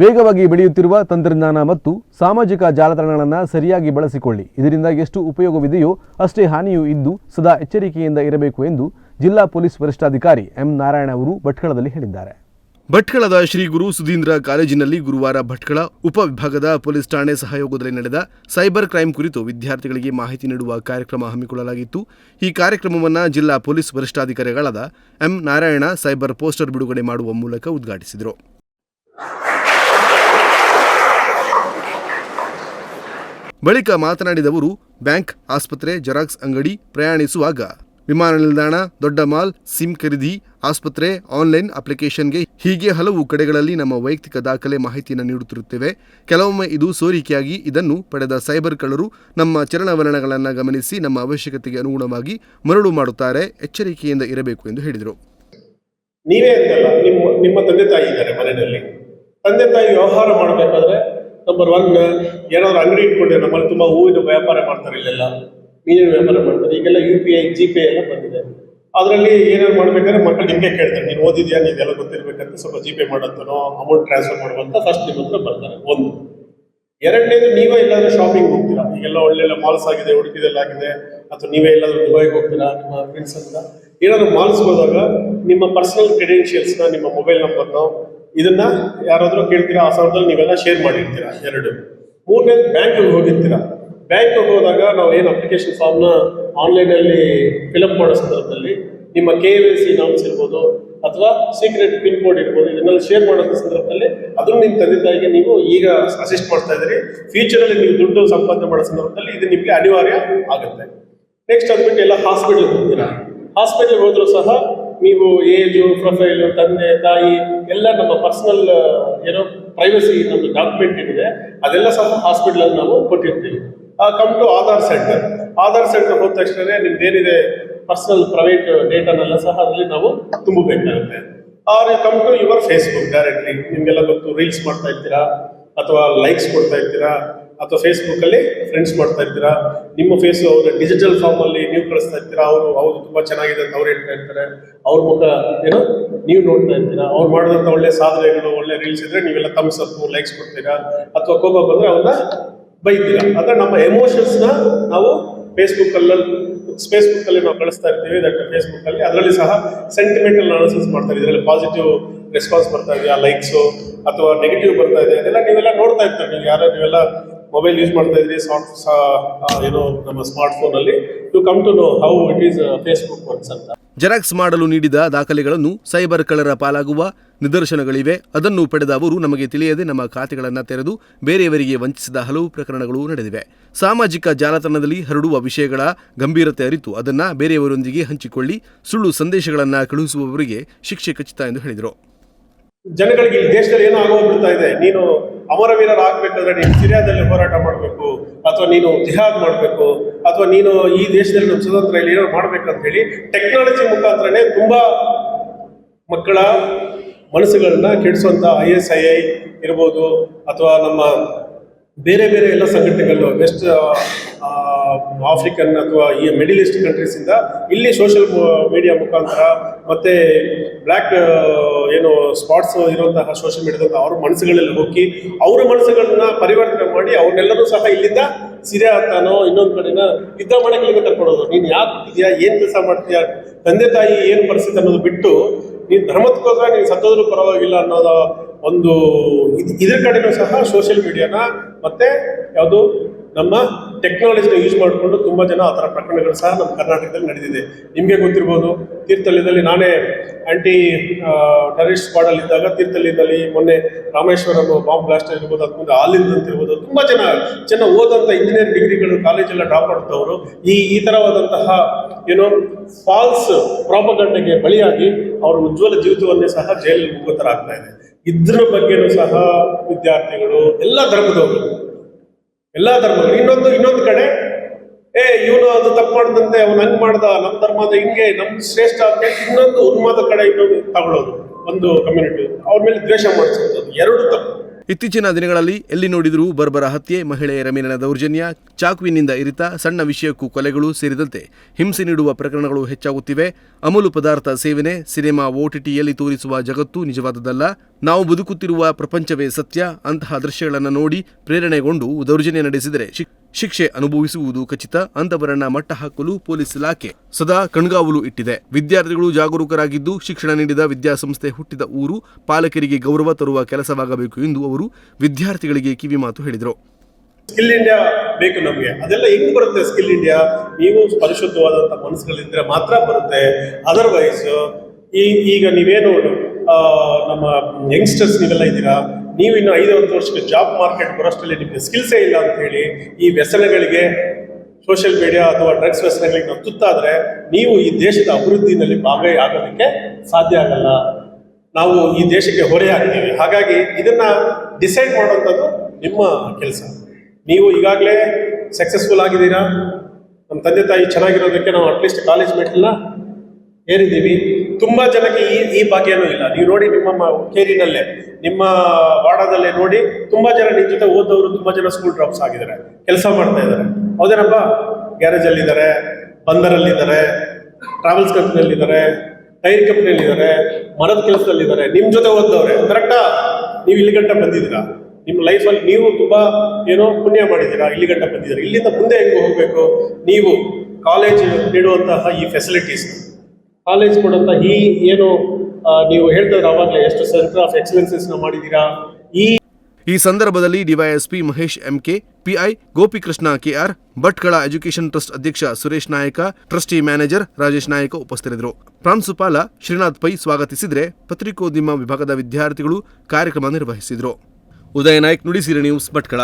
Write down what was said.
ವೇಗವಾಗಿ ಬೆಳೆಯುತ್ತಿರುವ ತಂತ್ರಜ್ಞಾನ ಮತ್ತು ಸಾಮಾಜಿಕ ಜಾಲತಾಣಗಳನ್ನು ಸರಿಯಾಗಿ ಬಳಸಿಕೊಳ್ಳಿ. ಇದರಿಂದ ಎಷ್ಟು ಉಪಯೋಗವಿದೆಯೋ ಅಷ್ಟೇ ಹಾನಿಯೂ ಇದ್ದು ಸದಾ ಎಚ್ಚರಿಕೆಯಿಂದ ಇರಬೇಕು ಎಂದು ಜಿಲ್ಲಾ ಪೊಲೀಸ್ ವರಿಷ್ಠಾಧಿಕಾರಿ ಎಂ ನಾರಾಯಣ ಅವರು ಭಟ್ಕಳದಲ್ಲಿ ಹೇಳಿದ್ದಾರೆ. ಭಟ್ಕಳದ ಶ್ರೀ ಗುರು ಸುಧೀಂದ್ರ ಕಾಲೇಜಿನಲ್ಲಿ ಗುರುವಾರ ಭಟ್ಕಳ ಉಪವಿಭಾಗದ ಪೊಲೀಸ್ ಠಾಣೆ ಸಹಯೋಗದಲ್ಲಿ ನಡೆದ ಸೈಬರ್ ಕ್ರೈಂ ಕುರಿತು ವಿದ್ಯಾರ್ಥಿಗಳಿಗೆ ಮಾಹಿತಿ ನೀಡುವ ಕಾರ್ಯಕ್ರಮ ಹಮ್ಮಿಕೊಳ್ಳಲಾಗಿತ್ತು. ಈ ಕಾರ್ಯಕ್ರಮವನ್ನು ಜಿಲ್ಲಾ ಪೊಲೀಸ್ ವರಿಷ್ಠಾಧಿಕಾರಿಗಳಾದ ಎಂ ನಾರಾಯಣ ಸೈಬರ್ ಪೋಸ್ಟರ್ ಬಿಡುಗಡೆ ಮಾಡುವ ಮೂಲಕ ಉದ್ಘಾಟಿಸಿದರು. ಬಳಿಕ ಮಾತನಾಡಿದವರು ಬ್ಯಾಂಕ್, ಆಸ್ಪತ್ರೆ, ಜೆರಾಕ್ಸ್ ಅಂಗಡಿ ಪ್ರಯಾಣಿಸುವಾಗ ವಿಮಾನ ನಿಲ್ದಾಣ, ದೊಡ್ಡ ಮಾಲ್, ಸಿಮ್ ಖರೀದಿ, ಆಸ್ಪತ್ರೆ, ಆನ್ಲೈನ್ ಅಪ್ಲಿಕೇಶನ್ಗೆ ಹೀಗೆ ಹಲವು ಕಡೆಗಳಲ್ಲಿ ನಮ್ಮ ವೈಯಕ್ತಿಕ ದಾಖಲೆ ಮಾಹಿತಿಯನ್ನು ನೀಡುತ್ತಿರುತ್ತೇವೆ. ಕೆಲವೊಮ್ಮೆ ಇದು ಸೋರಿಕೆಯಾಗಿ ಇದನ್ನು ಪಡೆದ ಸೈಬರ್ ಕಳ್ಳರು ನಮ್ಮ ಚಲನವಲನಗಳನ್ನು ಗಮನಿಸಿ ನಮ್ಮ ಅವಶ್ಯಕತೆಗೆ ಅನುಗುಣವಾಗಿ ಮರಳು ಮಾಡುತ್ತಾರೆ, ಎಚ್ಚರಿಕೆಯಿಂದ ಇರಬೇಕು ಎಂದು ಹೇಳಿದರು. ನೀವೇ ಅಂತಲ್ಲ, ನಿಮ್ಮ ನಿಮ್ಮ ತಂದೆ ತಾಯಿ ಇದ್ದಾರೆ ಮನೆಯಲ್ಲಿ. ತಂದೆ ತಾಯಿ ವ್ಯವಹಾರ ಮಾಡಬೇಕಾದ್ರೆ ನಂಬರ್ ಒನ್ ಏನಾದ್ರು ಅಂಗಡಿ ಇಟ್ಕೊಂಡ್ರೆ ನಮ್ಮಲ್ಲಿ ತುಂಬಾ ಹೂವಿನ ವ್ಯಾಪಾರ ಮಾಡ್ತಾರೆ ಇಲ್ಲೆಲ್ಲ. ಮೀನಿನ ವ್ಯಾಪಾರ ಮಾಡ್ತಾರೆ. ಈಗೆಲ್ಲ U P I G Pay ಎಲ್ಲ ಬಂದಿದೆ. ಅದರಲ್ಲಿ ಏನೇನು ಮಾಡ್ಬೇಕಾದ್ರೆ ಮಕ್ಕಳು ನಿಮಗೆ ಕೇಳ್ತಾರೆ, ನೀನು ಓದಿದ್ಯಾ? ನೀವೆಲ್ಲ ಗೊತ್ತಿರ್ಬೇಕಂತ ಸ್ವಲ್ಪ ಜಿ ಪೇ ಮಾಡತ್ತನೋ ಅಮೌಂಟ್ ಟ್ರಾನ್ಸ್ಫರ್ ಮಾಡುವಂತ ಫಸ್ಟ್ ನಿಮ್ಮ ಹತ್ರ ಬರ್ತಾರೆ. ಒಂದು. ಎರಡನೇದು, ನೀವೇ ಎಲ್ಲಾದ್ರೂ ಶಾಪಿಂಗ್ ಹೋಗ್ತೀರಾ? ಈಗೆಲ್ಲ ಒಳ್ಳೆಲ್ಲ ಮಾಲ್ಸ್ ಆಗಿದೆ, ಉಡುಪಿದಲ್ಲಿ ಆಗಿದೆ. ಅಥವಾ ನೀವೇ ಎಲ್ಲಾದ್ರೂ ದುಬೈಗೆ ಹೋಗ್ತೀರಾ, ನಿಮ್ಮ ಫ್ರೆಂಡ್ಸ್ ಅಂತ ಏನಾದ್ರು ಮಾಲ್ಸ್ ಹೋದಾಗ ನಿಮ್ಮ ಪರ್ಸನಲ್ ಕ್ರೆಡೆನ್ಷಿಯಲ್ಸ್ನ ನಿಮ್ಮ ಮೊಬೈಲ್ ನಂಬರ್ನ ಇದನ್ನ ಯಾರಾದರೂ ಕೇಳ್ತೀರಾ? ಆ ಸಮಯದಲ್ಲಿ ನೀವೆಲ್ಲ ಶೇರ್ ಮಾಡಿರ್ತೀರಾ ಎರಡು. ಮೂರನೇದು ಬ್ಯಾಂಕಿಗೆ ಹೋಗಿರ್ತೀರಾ? ಬ್ಯಾಂಕ್ ಹೋದಾಗ ನಾವು ಏನು ಅಪ್ಲಿಕೇಶನ್ ಫಾರ್ಮ್ನ ಆನ್ಲೈನಲ್ಲಿ ಫಿಲಪ್ ಮಾಡೋ ಸಂದರ್ಭದಲ್ಲಿ ನಿಮ್ಮ ಕೆ ವೈ ಸಿ ನಾಮ್ಸ್ ಇರ್ಬೋದು ಅಥವಾ ಸೀಕ್ರೆಟ್ ಪಿನ್ ಕೋಡ್ ಇರ್ಬೋದು, ಇದನ್ನೆಲ್ಲ ಶೇರ್ ಮಾಡೋ ಸಂದರ್ಭದಲ್ಲಿ ಅದನ್ನು ನಿಮ್ಮ ತಂದೆ ತಾಯಿಗೆ ನೀವು ಈಗ ಅಸಿಸ್ಟ್ ಮಾಡ್ತಾ ಇದ್ದೀರಿ. ಫ್ಯೂಚರಲ್ಲಿ ನೀವು ದುಡ್ಡು ಸಂಪಾದನೆ ಮಾಡೋ ಸಂದರ್ಭದಲ್ಲಿ ಇದು ನಿಮಗೆ ಅನಿವಾರ್ಯ ಆಗುತ್ತೆ. ನೆಕ್ಸ್ಟ್ ಅಂದ್ಬಿಟ್ಟು ಎಲ್ಲ ಹಾಸ್ಪಿಟಲ್ಗೆ ಹೋಗ್ತೀರಾ? ಹಾಸ್ಪಿಟಲ್ಗೆ ಹೋದರೂ ಸಹ ನೀವು ಏಜು, ಪ್ರೊಫೈಲು, ತಂದೆ, ತಾಯಿ, ಎಲ್ಲ ನಮ್ಮ ಪರ್ಸನಲ್ ಏನೋ ಪ್ರೈವಸಿ ನಮ್ಮ ಡಾಕ್ಯುಮೆಂಟ್ ಏನಿದೆ ಅದೆಲ್ಲ ಸಹ ಹಾಸ್ಪಿಟ್ಲಲ್ಲಿ ನಾವು ಕೊಟ್ಟಿರ್ತೀವಿ. Come to Aadhaar centre Aadhaar centre ಹೋದ ತಕ್ಷಣ ನಿಮ್ದು ಏನಿದೆ ಪರ್ಸನಲ್ ಪ್ರೈವೇಟ್ ಡೇಟಾನೆಲ್ಲ ಸಹ ಅದರಲ್ಲಿ ನಾವು ತುಂಬಬೇಕಾಗುತ್ತೆ. Or come to your Facebook directly ನಿಮಗೆಲ್ಲ ಗೊತ್ತು ರೀಲ್ಸ್ ಮಾಡ್ತಾ ಇರ್ತೀರಾ? ಅಥವಾ ಲೈಕ್ಸ್ ಕೊಡ್ತಾ ಇರ್ತೀರಾ? ಅಥವಾ ಫೇಸ್ಬುಕ್ ಅಲ್ಲಿ ಫ್ರೆಂಡ್ಸ್ ಮಾಡ್ತಾ ಇರ್ತೀರಾ? ನಿಮ್ಮ ಫೇಸ್ ಅವ್ರ ಡಿಜಿಟಲ್ ಫಾರ್ಮ್ ಅಲ್ಲಿ ನೀವು ಕಳಿಸ್ತಾ ಇರ್ತೀರಾ? ಅವರು ಅವರು ತುಂಬಾ ಚೆನ್ನಾಗಿದೆ ಅಂತ ಅವ್ರು ಹೇಳ್ತಾ ಇರ್ತಾರೆ. ಅವ್ರ ಮುಖ ಏನೋ ನೀವು ನೋಡ್ತಾ ಇರ್ತೀರಾ? ಅವ್ರು ಮಾಡಿದಂತ ಒಳ್ಳೆ ಸಾಧನೆಗಳು, ಒಳ್ಳೆ ರೀಲ್ಸ್ ಇದ್ರೆ ನೀವೆಲ್ಲ ಥಮ್ಸ್ ಅಪ್ ಲೈಕ್ಸ್ ಕೊಡ್ತೀರಾ? ಅಥವಾ ಕೋಪ ಬಂದ್ರೆ ಅವನ್ನ ಬೈತೀರಾ? ಅಂದ್ರೆ ನಮ್ಮ ಎಮೋಷನ್ಸ್ನ ನಾವು ಫೇಸ್ಬುಕ್ ಅಲ್ಲಿ ಫೇಸ್ಬುಕ್ ಅಲ್ಲಿ ನಾವು ಕಳಿಸ್ತಾ ಇರ್ತೀವಿ. ದಟ್ ಫೇಸ್ಬುಕ್ ಅಲ್ಲಿ ಅದರಲ್ಲಿ ಸಹ ಸೆಂಟಿಮೆಂಟಲ್ ಅನಾಲಿಸಿಸ್ ಮಾಡ್ತಾರೆ ಇದರಲ್ಲಿ ಪಾಸಿಟಿವ್ ರೆಸ್ಪಾನ್ಸ್ ಬರ್ತಾ ಇದೆಯಾ? ಲೈಕ್ಸು ಅಥವಾ ನೆಗೆಟಿವ್ ಬರ್ತಾ ಇದೆ ಅದೆಲ್ಲ ನೀವೆಲ್ಲ ನೋಡ್ತಾ ಇರ್ತೀರಿ. ನೀವು ಯಾರು, ನೀವೆಲ್ಲ ಮೊಬೈಲ್ ಯೂಸ್ ಮಾಡ್ತಾ ಇದ್ರಿ ಸಾಫ್ಟ್ ಏನೋ ನಮ್ಮ ಸ್ಮಾರ್ಟ್ ಫೋನ್ ಅಲ್ಲಿ to come to know how it is Facebook works ಅಂತ. ಜೆರಾಕ್ಸ್ ಮಾಡಲು ನೀಡಿದ ದಾಖಲೆಗಳನ್ನು ಸೈಬರ್ ಕಳ್ಳರ ಪಾಲಾಗುವ ನಿದರ್ಶನಗಳಿವೆ. ಅದನ್ನು ಪಡೆದ ಅವರು, ನಮಗೆ ತಿಳಿಯದೆ ನಮ್ಮ ಖಾತೆಗಳನ್ನು ತೆರೆದು ಬೇರೆಯವರಿಗೆ ವಂಚಿಸಿದ ಹಲವು ಪ್ರಕರಣಗಳು ನಡೆದಿವೆ. ಸಾಮಾಜಿಕ ಜಾಲತಾಣದಲ್ಲಿ ಹರಡುವ ವಿಷಯಗಳ ಗಂಭೀರತೆ ಅರಿತು ಅದನ್ನು ಬೇರೆಯವರೊಂದಿಗೆ ಹಂಚಿಕೊಳ್ಳಿ, ಸುಳ್ಳು ಸಂದೇಶಗಳನ್ನು ಕಳುಹಿಸುವವರಿಗೆ ಶಿಕ್ಷೆ ಖಚಿತ ಎಂದು ಹೇಳಿದರು. ಜನಗಳಿಗೆ ಇಲ್ಲಿ ದೇಶದಲ್ಲಿ ಏನೋ ಆಗೋಗ್ಬಿಡ್ತಾ ಇದೆ. ನೀನು ಅಮರವೀರರು ಆಗ್ಬೇಕಾದ್ರೆ ನೀನು ಸಿರಿಯಾದಲ್ಲಿ ಹೋರಾಟ ಮಾಡಬೇಕು, ಅಥವಾ ನೀನು ಜಿಹಾದ್ ಮಾಡಬೇಕು, ಅಥವಾ ನೀನು ಈ ದೇಶದಲ್ಲಿ ನಮ್ಮ ಸ್ವತಂತ್ರ ಇಲ್ಲಿ ಏನೋ ಮಾಡ್ಬೇಕಂತ ಹೇಳಿ ಟೆಕ್ನಾಲಜಿ ಮುಖಾಂತರನೇ ತುಂಬಾ ಮಕ್ಕಳ ಮನಸ್ಸುಗಳನ್ನ ಕೆಡಿಸುವಂತ ಐ ಎಸ್ ಐ ಐ ಇರ್ಬೋದು, ಅಥವಾ ನಮ್ಮ ಬೇರೆ ಬೇರೆ ಎಲ್ಲ ಸಂಘಟನೆಗಳು ವೆಸ್ಟ್ ಆಫ್ರಿಕನ್ ಅಥವಾ ಈ ಮಿಡಿಲ್ ಈಸ್ಟ್ ಕಂಟ್ರೀಸ್ ಇಂದ ಇಲ್ಲಿ ಸೋಷಿಯಲ್ ಮೀಡಿಯಾ ಮುಖಾಂತರ ಮತ್ತೆ ಬ್ಲ್ಯಾಕ್ ಏನು ಸ್ಪಾಟ್ಸ್ ಇರುವಂತಹ ಸೋಷಿಯಲ್ ಮೀಡಿಯಾದಂಥ ಅವ್ರ ಮನಸ್ಸುಗಳಲ್ಲಿ ಹೋಗಿ ಅವರ ಮನಸ್ಸುಗಳನ್ನ ಪರಿವರ್ತನೆ ಮಾಡಿ ಅವ್ರನ್ನೆಲ್ಲರೂ ಸಹ ಇಲ್ಲಿಂದ ಸಿರಿಯಾ ಅಂತಾನೋ ಇನ್ನೊಂದು ಕಡೆನ ಯುದ್ಧ ಮಾಡಕ್ಕೆ ಕರ್ಕೊಡೋದು ನೀನು ಯಾಕೆ ಇದೆಯಾ ಏನ್ ಕೆಲಸ ಮಾಡ್ತೀಯಾ? ತಂದೆ ತಾಯಿ ಏನು ಪರಿಸ್ಥಿತಿ ಅನ್ನೋದು ಬಿಟ್ಟು ನೀನು ಧರ್ಮದಕ್ಕೋಸ್ಕರ ನೀನು ಸತ್ತೋದ್ರೂ ಪರವಾಗಿಲ್ಲ ಅನ್ನೋದ ಒಂದು ಇದ್- ಇದ್ರ ಕಡೆನೂ ಸಹ ಸೋಷಿಯಲ್ ಮೀಡಿಯಾನ ಮತ್ತೆ ಯಾವುದು ನಮ್ಮ ಟೆಕ್ನಾಲಜಿನ ಯೂಸ್ ಮಾಡಿಕೊಂಡು ತುಂಬ ಜನ ಆ ಥರ ಪ್ರಕರಣಗಳು ಸಹ ನಮ್ಮ ಕರ್ನಾಟಕದಲ್ಲಿ ನಡೆದಿದೆ. ನಿಮಗೆ ಗೊತ್ತಿರ್ಬೋದು, ತೀರ್ಥಹಳ್ಳಿದಲ್ಲಿ ನಾನೇ ಆಂಟಿ ಟೆರರಿಸ್ಟ್ ಸ್ಕ್ವಾಡಲ್ಲಿ ಇದ್ದಾಗ ತೀರ್ಥಹಳ್ಳಿನಲ್ಲಿ ಮೊನ್ನೆ ರಾಮೇಶ್ವರಂ ಬಾಂಬ್ ಬ್ಲಾಸ್ಟ್ ಇರ್ಬೋದು ಅದು ಮುಂದೆ ಆಲಿಂದ್ ಅಂತ ಇರ್ಬೋದು ತುಂಬಾ ಜನ ಚೆನ್ನಾಗಿ ಓದೋಂಥ ಇಂಜಿನಿಯರಿಂಗ್ ಡಿಗ್ರಿಗಳು ಕಾಲೇಜೆಲ್ಲ ಡ್ರಾಪ್ ಮಾಡಿದವರು ಈ ಈ ಥರವಾದಂತಹ ಏನೋ ಫಾಲ್ಸ್ ಪ್ರಾಪಗಂಡೆಗೆ ಬಳಿಯಾಗಿ ಅವರ ಉಜ್ವಲ ಜೀವಿತವನ್ನೇ ಸಹ ಜೈಲಲ್ಲಿ ಮುಖತರಾಗ್ತಾ ಇದೆ ಇದ್ರ ಬಗ್ಗೆನೂ ಸಹ ವಿದ್ಯಾರ್ಥಿಗಳು, ಎಲ್ಲ ಧರ್ಮದವರು ಎಲ್ಲಾ ಧರ್ಮಗಳು. ಇನ್ನೊಂದು ಇನ್ನೊಂದು ಕಡೆ, ಏ, ಇವನು ಅದು ತಪ್ಪು ಮಾಡ್ದಂತೆ, ಅವನು ಹಂಗ್ ಮಾಡ್ದ ನಮ್ಮ ಧರ್ಮದ ಹಿಂಗೆ, ನಮ್ ಶ್ರೇಷ್ಠ ಅಂತ ಇನ್ನೊಂದು ಉನ್ಮಾದ ಕಡೆ ಇನ್ನೊಂದು ತಗೊಳ್ಳೋದು, ಒಂದು ಕಮ್ಯುನಿಟಿ ಅವ್ರ ಮೇಲೆ ದ್ವೇಷ ಮಾಡಿಸೋದು. ಎರಡು ತಪ್ಪು. ಇತ್ತೀಚಿನ ದಿನಗಳಲ್ಲಿ ಎಲ್ಲಿ ನೋಡಿದರೂ ಬರ್ಬರ ಹತ್ಯೆ, ಮಹಿಳೆಯರ ಮೇಲಿನ ದೌರ್ಜನ್ಯ, ಚಾಕುವಿನಿಂದ ಇರಿತ ಸಣ್ಣ ವಿಷಯಕ್ಕೂ ಕೊಲೆಗಳು ಸೇರಿದಂತೆ ಹಿಂಸೆ ನೀಡುವ ಪ್ರಕರಣಗಳು ಹೆಚ್ಚಾಗುತ್ತಿವೆ. ಅಮೂಲು ಪದಾರ್ಥ ಸೇವನೆ, ಸಿನಿಮಾ ಓಟಿಟಿಯಲ್ಲಿ ತೋರಿಸುವ ಜಗತ್ತು ನಿಜವಾದದ್ದಲ್ಲ. ನಾವು ಬದುಕುತ್ತಿರುವ ಪ್ರಪಂಚವೇ ಸತ್ಯ. ಅಂತಹ ದೃಶ್ಯಗಳನ್ನು ನೋಡಿ ಪ್ರೇರಣೆಗೊಂಡು ದೌರ್ಜನ್ಯ ನಡೆಸಿದರೆ ಶಿಕ್ಷೆ ಅನುಭವಿಸುವುದು ಖಚಿತ. ಅಂತವರನ್ನ ಮಟ್ಟ ಹಾಕಲು ಪೊಲೀಸ್ ಇಲಾಖೆ ಸದಾ ಕಣ್ಗಾವಲು ಇಟ್ಟಿದೆ. ವಿದ್ಯಾರ್ಥಿಗಳು ಜಾಗರೂಕರಾಗಿದ್ದು ಶಿಕ್ಷಣ ನೀಡಿದ ವಿದ್ಯಾಸಂಸ್ಥೆ ಹುಟ್ಟಿದ ಊರು ಪಾಲಕರಿಗೆ ಗೌರವ ತರುವ ಕೆಲಸವಾಗಬೇಕು ಎಂದು ಅವರು ವಿದ್ಯಾರ್ಥಿಗಳಿಗೆ ಕಿವಿಮಾತು ಹೇಳಿದರು. ಸ್ಕಿಲ್ ಇಂಡಿಯಾ ಬೇಕು ನಮಗೆ. ಅದೆಲ್ಲ ಹೆಂಗ್ ಬರುತ್ತೆ ಸ್ಕಿಲ್ ಇಂಡಿಯಾ? ನೀವು ಪರಿಶುದ್ಧವಾದಂಥ ಮನಸ್ಸುಗಳಿದ್ರೆ ಮಾತ್ರ ಬರುತ್ತೆ. ಅದರ್ವೈಸ್ ಈ ಈಗ ನೀವೇನು ನಮ್ಮ ಯಂಗ್ಸ್ಟರ್ಸ್ ನೀವೆಲ್ಲ ಇದ್ದೀರಾ? ನೀವು ಇನ್ನು ಐದು ಹತ್ತು ವರ್ಷಕ್ಕೆ ಜಾಬ್ ಮಾರ್ಕೆಟ್ ಬರೋಷ್ಟರಲ್ಲಿ ನಿಮಗೆ ಸ್ಕಿಲ್ಸೇ ಇಲ್ಲ ಅಂತ ಹೇಳಿ ಈ ವ್ಯಸನಗಳಿಗೆ ಸೋಷಿಯಲ್ ಮೀಡಿಯಾ ಅಥವಾ ಡ್ರಗ್ಸ್ ವ್ಯಸನಗಳಿಗೆ ನಾವು ತುತ್ತಾದರೆ ನೀವು ಈ ದೇಶದ ಅಭಿವೃದ್ಧಿನಲ್ಲಿ ಭಾಗಿಯಾಗೋದಕ್ಕೆ ಸಾಧ್ಯ ಆಗಲ್ಲ. ನಾವು ಈ ದೇಶಕ್ಕೆ ಹೊರೆ ಆಗ್ತೀವಿ ಹಾಗಾಗಿ ಇದನ್ನ ಡಿಸೈಡ್ ಮಾಡುವಂಥದ್ದು ನಿಮ್ಮ ಕೆಲಸ. ನೀವು ಈಗಾಗಲೇ ಸಕ್ಸಸ್ಫುಲ್ ಆಗಿದ್ದೀರಾ? ನಮ್ಮ ತಂದೆ ತಾಯಿ ಚೆನ್ನಾಗಿರೋದಕ್ಕೆ ನಾವು ಅಟ್ಲೀಸ್ಟ್ ಕಾಲೇಜ್ ಮೆಟ್ಲನ್ನ ಏರಿದ್ದೀವಿ ತುಂಬ ಜನಕ್ಕೆ ಈ ಈ ಭಾಗ್ಯನೂ ಇಲ್ಲ. ನೀವು ನೋಡಿ ನಿಮ್ಮ ಕೇರಿನಲ್ಲೇ. ನಿಮ್ಮ ವಾಡದಲ್ಲೇ ನೋಡಿ ತುಂಬಾ ಜನ ನಿಮ್ಮ ಜೊತೆ ಓದೋರು ತುಂಬಾ ಜನ ಸ್ಕೂಲ್ ಡ್ರಾಪ್ಸ್ ಆಗಿದ್ದಾರೆ. ಕೆಲಸ ಮಾಡ್ತಾ ಇದ್ದಾರೆ. ಹೌದೇನಪ್ಪ? ಗ್ಯಾರೇಜ್ ಬಂದರಲ್ಲಿದ್ದಾರೆ ಟ್ರಾವೆಲ್ಸ್ ಕಂಪ್ನಿಯಲ್ಲಿದ್ದಾರೆ ಟೈರ್ ಕಂಪ್ನಿಯಲ್ಲಿದ್ದಾರೆ ಮರದ ಕೆಲಸದಲ್ಲಿದ್ದಾರೆ. ನಿಮ್ಮ ನಿಮ್ ಜೊತೆ ಓದವ್ರೆ ಕರೆಕ್ಟಾ ನೀವು ಇಲ್ಲಿ ಗಂಟ ಬಂದಿದ್ದೀರಾ? ನಿಮ್ಮ ಲೈಫಲ್ಲಿ ನೀವು ತುಂಬಾ ಏನೋ ಪುಣ್ಯ ಮಾಡಿದ್ದೀರಾ? ಇಲ್ಲಿ ಗಂಟ ಬಂದಿದ್ದೀರಾ? ಇಲ್ಲಿಂದ ಮುಂದೆ ಹೆಂಗೆ ಹೋಗಬೇಕು? ನೀವು ಕಾಲೇಜ್ ನೀಡುವಂತಹ ಈ ಫೆಸಿಲಿಟೀಸ್ ಕಾಲೇಜ್ ಕೊಡುವಂತ ಈ ಏನು ನೀವು ಹೇಳ್ತಿದ್ರೆ ಅವಾಗಲೇ ಎಷ್ಟು ಸೆಂಟರ್ ಆಫ್ ಎಕ್ಸಲೆನ್ಸಸ್ನ ಮಾಡಿದ್ದೀರಾ? ಈ ಈ ಸಂದರ್ಭದಲ್ಲಿ DYSP Mahesh MK, PI Gopikrishna KR, Bhatkal education trust ಅಧ್ಯಕ್ಷ ಸುರೇಶ್ ನಾಯಕ, ಟ್ರಸ್ಟಿ ಮ್ಯಾನೇಜರ್ ರಾಜೇಶ್ ನಾಯಕ ಉಪಸ್ಥಿತರಿದ್ದರು. ಪ್ರಾಂಶುಪಾಲ ಶ್ರೀನಾಥ್ ಪೈ ಸ್ವಾಗತಿಸಿದರೆ ಪತ್ರಿಕೋದ್ಯಮ ವಿಭಾಗದ ವಿದ್ಯಾರ್ಥಿಗಳು ಕಾರ್ಯಕ್ರಮ ನಿರ್ವಹಿಸಿದರು. ಉದಯ ನಾಯಕ್ ನುಡಿಸಿರಿ ನ್ಯೂಸ್ ಭಟ್ಕಳ.